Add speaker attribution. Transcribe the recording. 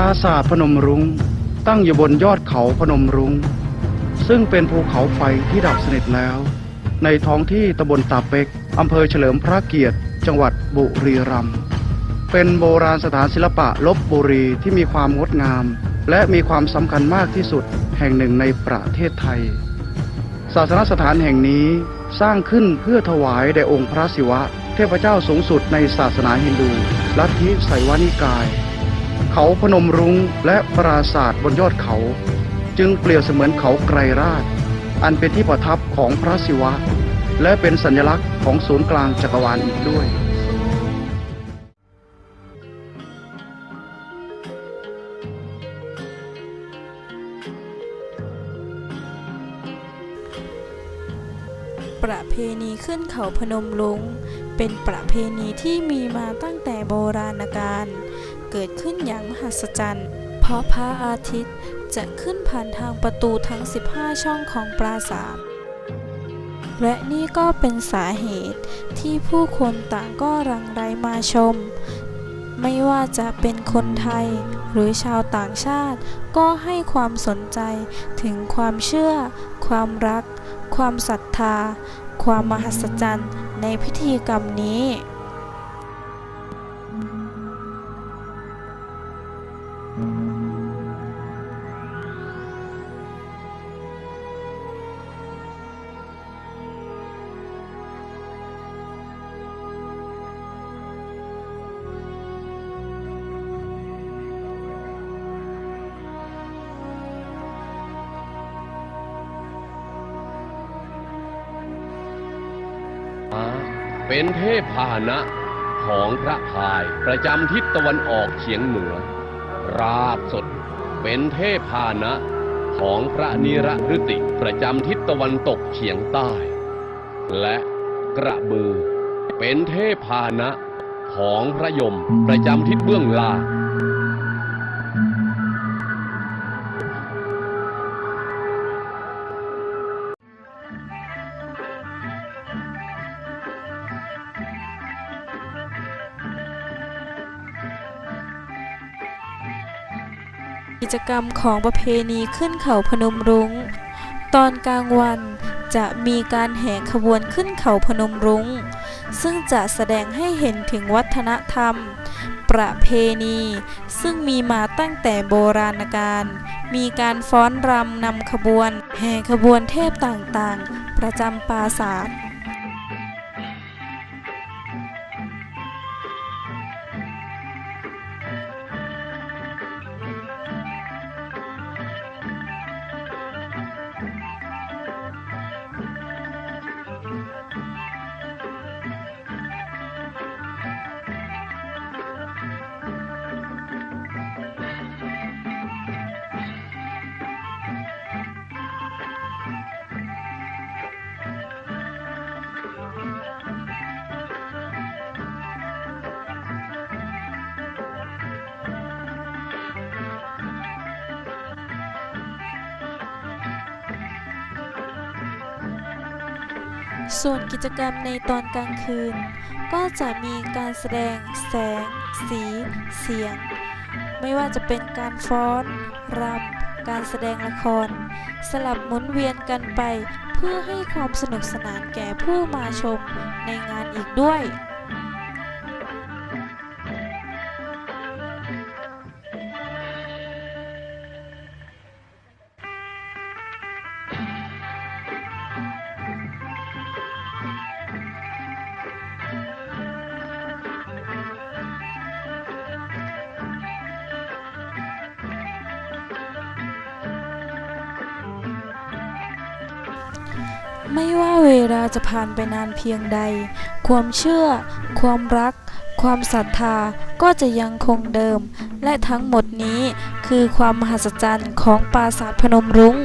Speaker 1: ปราสาทพนมรุง้งตั้งอยู่บนยอดเขาพนมรุง้ง ซึ่งเป็นภูเขาไฟที่ดับสนิทแล้ว ในท้องที่ตำบลตาเป็กอำเภอเฉลิมพระเกียรติ จังหวัดบุรีรัมย์เป็นโบราณสถานศิลปะลบบุรีที่มีความงดงาม และมีความสำคัญมากที่สุดแห่งหนึ่งในประเทศไทย ศาสนสถานแห่งนี้สร้างขึ้นเพื่อถวายแด่องค์พระศิวะ เทพเจ้าสูงสุดในศาสนาฮินดู ลัทธิไสวานิกาย เขาพนมรุ้งและปราสาทบนยอดเขา จึงเปรียบเสมือนเขาไกรราช อันเป็นที่ประทับของพระศิวะ และเป็นสัญลักษณ์ของศูนย์กลางจักรวาลอีกด้วย
Speaker 2: ประเพณีขึ้นเขาพนมรุ้งเป็นประเพณีที่มีมาตั้งแต่โบราณกาล เกิดขึ้นอย่างมหัศจรรย์ เพราะพระอาทิตย์จะขึ้นผ่านทางประตูทั้ง 15 ช่องของปราสาท และนี่ก็เป็นสาเหตุที่ผู้คนต่างก็รังไรมาชม ไม่ว่าจะเป็นคนไทยหรือชาวต่างชาติ ก็ให้ความสนใจถึงความเชื่อ ความรัก ความศรัทธา ความมหัศจรรย์ในพิธีกรรมนี้
Speaker 3: เป็นเทพพาหนะของพระพายประจำทิศตะวันออกเฉียงเหนือ ราบสดเป็นเทพพาหนะของพระนิรฤติประจำทิศตะวันตกเฉียงใต้ และกระบือ เป็นเทพพาหนะของพระยมประจำทิศเบื้องล่าง
Speaker 2: กิจกรรมของประเพณีขึ้นเขาพนมรุง้ง ตอนกลางวันจะมีการแห่ขบวนขึ้นเขาพนมรุง้ง ซึ่งจะแสดงให้เห็นถึงวัฒนธรรม ประเพณี ซึ่งมีมาตั้งแต่โบราณกาลมีการฟ้อนรำนำขบวน แห่ขบวนเทพต่างๆ ประจำปราสาท ส่วนกิจกรรมในตอนกลางคืน ก็จะมีการแสดงแสง สี เสียง ไม่ว่าจะเป็นการฟ้อนรำการแสดงละคร สลับหมุนเวียนกันไป เพื่อให้ความสนุกสนานแก่ผู้มาชมในงานอีกด้วย ไม่ว่าเวลาจะผ่านไปนานเพียงใด ความเชื่อ ความรัก ความศรัทธาก็จะยังคงเดิม และทั้งหมดนี้คือความมหัศจรรย์ของปราสาทพนมรุง้ง